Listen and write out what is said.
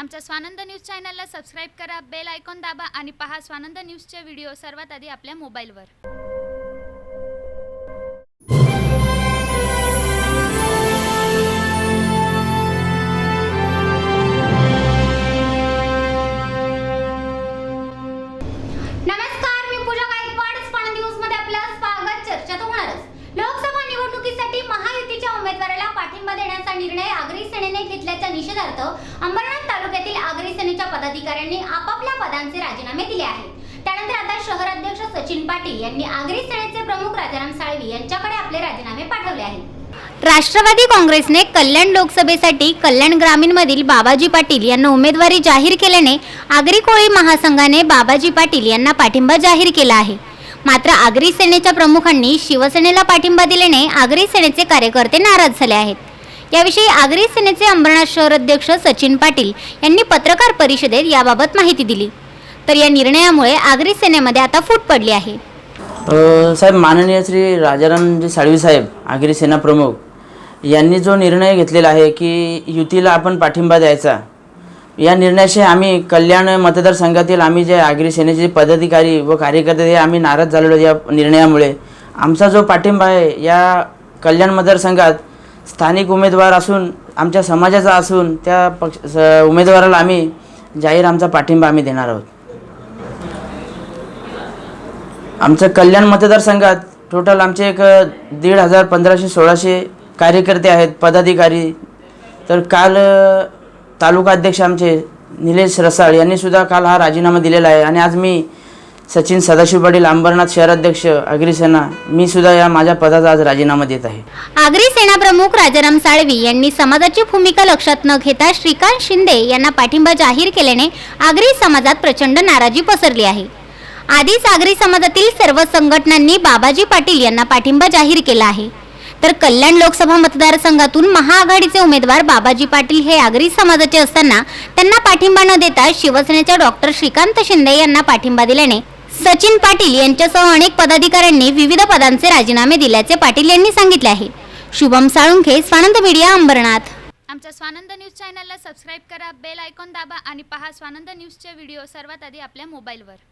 आमच्या स्वानंद न्यूज चॅनलला सबस्क्राईब करा बेल आयकॉन दाबा आणि पहा स्वानंद न्यूजचे व्हिडिओ सर्वात आधी आपल्या मोबाईलवर. नमस्कार मी न्यूजमध्ये चर्चा होणारच. लोकसभा निवडणुकीसाठी महायुतीच्या उमेदवाराला पाठिंबा देण्याचा निर्णय आगरी सेनेने घेतल्याच्या निषेधार्थ अंबरनाथ पदाधिकाऱ्यांनी आपापल्या पदांचे राजीनामे दिले आहेत. त्यानंतर आता शहर अध्यक्ष सचिन पाटील यांनी आगरी सेनेचे प्रमुख राजाराम साळवी यांच्याकडे आपले राजीनामे पाठवले आहेत. राष्ट्रवादी काँग्रेसने कल्याण लोकसभेसाठी कल्याण ग्रामीणमधील बाबाजी पाटील यांना उमेदवारी जाहीर केल्याने आगरी कोळी महासंघाने बाबाजी पाटील यांना पाठिंबा जाहीर केला आहे. मात्र आगरी सेनेच्या प्रमुखांनी शिवसेनेला पाठिंबा दिल्याने आगरी सेनेचे कार्यकर्ते नाराज झाले आहेत. याविषयी आगरी सेनेचे अंबरनाथ शहर अध्यक्ष सचिन पाटील यांनी पत्रकार परिषदेत याबाबत माहिती दिली. तर या निर्णयामुळे आगरी सेनेमध्ये आता फूट पडली आहे. साहेब माननीय श्री राजारामजी साळवी साहेब आगरी सेना प्रमुख यांनी जो निर्णय घेतलेला आहे की युतीला आपण पाठिंबा द्यायचा या निर्णयाशी आम्ही कल्याण मतदारसंघातील आम्ही जे आगरी सेनेचे पदाधिकारी व कार्यकर्ते हे आम्ही नाराज झालेलो या निर्णयामुळे आमचा जो पाठिंबा आहे या कल्याण मतदारसंघात स्थानिक उमेदवार असून आमच्या समाजाचा असून त्या पक्ष स- उमेदवाराला आम्ही जाहीर आमचा पाठिंबा आम्ही देणार आहोत. आमचं कल्याण मतदारसंघात टोटल आमचे एक अ, दीड हजार पंधराशे सोळाशे कार्यकर्ते आहेत पदाधिकारी. तर काल अ, तालुका अध्यक्ष आमचे निलेश रसाळ यांनी सुद्धा काल हा राजीनामा दिलेला आहे. आणि आज मी सचिन सदाशिव पाटील अंबरनाथ शहराध्यक्ष अग्रिसेना मी सुद्धा या माझ्या पदाचा आज राजीनामा देत आहे. आगरी सेनाप्रमुख राजाराम साळवी यांनी समाजाची भूमिका लक्षात न घेता श्रीकांत शिंदे यांना पाठिंबा जाहीर केल्याने आगरी समाजात प्रचंड नाराजी पसरली आहे. आधीच आगरी समाजातील सर्व संघटनांनी बाबाजी पाटील यांना पाठिंबा जाहीर केला आहे. तर कल्याण लोकसभा मतदारसंघातून महाआघाडीचे उमेदवार बाबाजी पाटील हे आगरी समाजाचे असताना त्यांना पाठिंबा न देता शिवसेनेच्या डॉक्टर श्रीकांत शिंदे यांना पाठिंबा दिल्याने सचिन पाटील यांच्यासह अनेक पदाधिकाऱ्यांनी विविध पदांचे राजीनामे दिल्याचे पाटील यांनी सांगितले आहे. शुभम साळुंखे स्वानंद मीडिया अंबरनाथ. आमच्या स्वानंद न्यूज चॅनलला सबस्क्राईब करा बेल आयकॉन दाबा आणि पहा स्वानंद न्यूजचे व्हिडिओ सर्वात आधी आपल्या मोबाईलवर.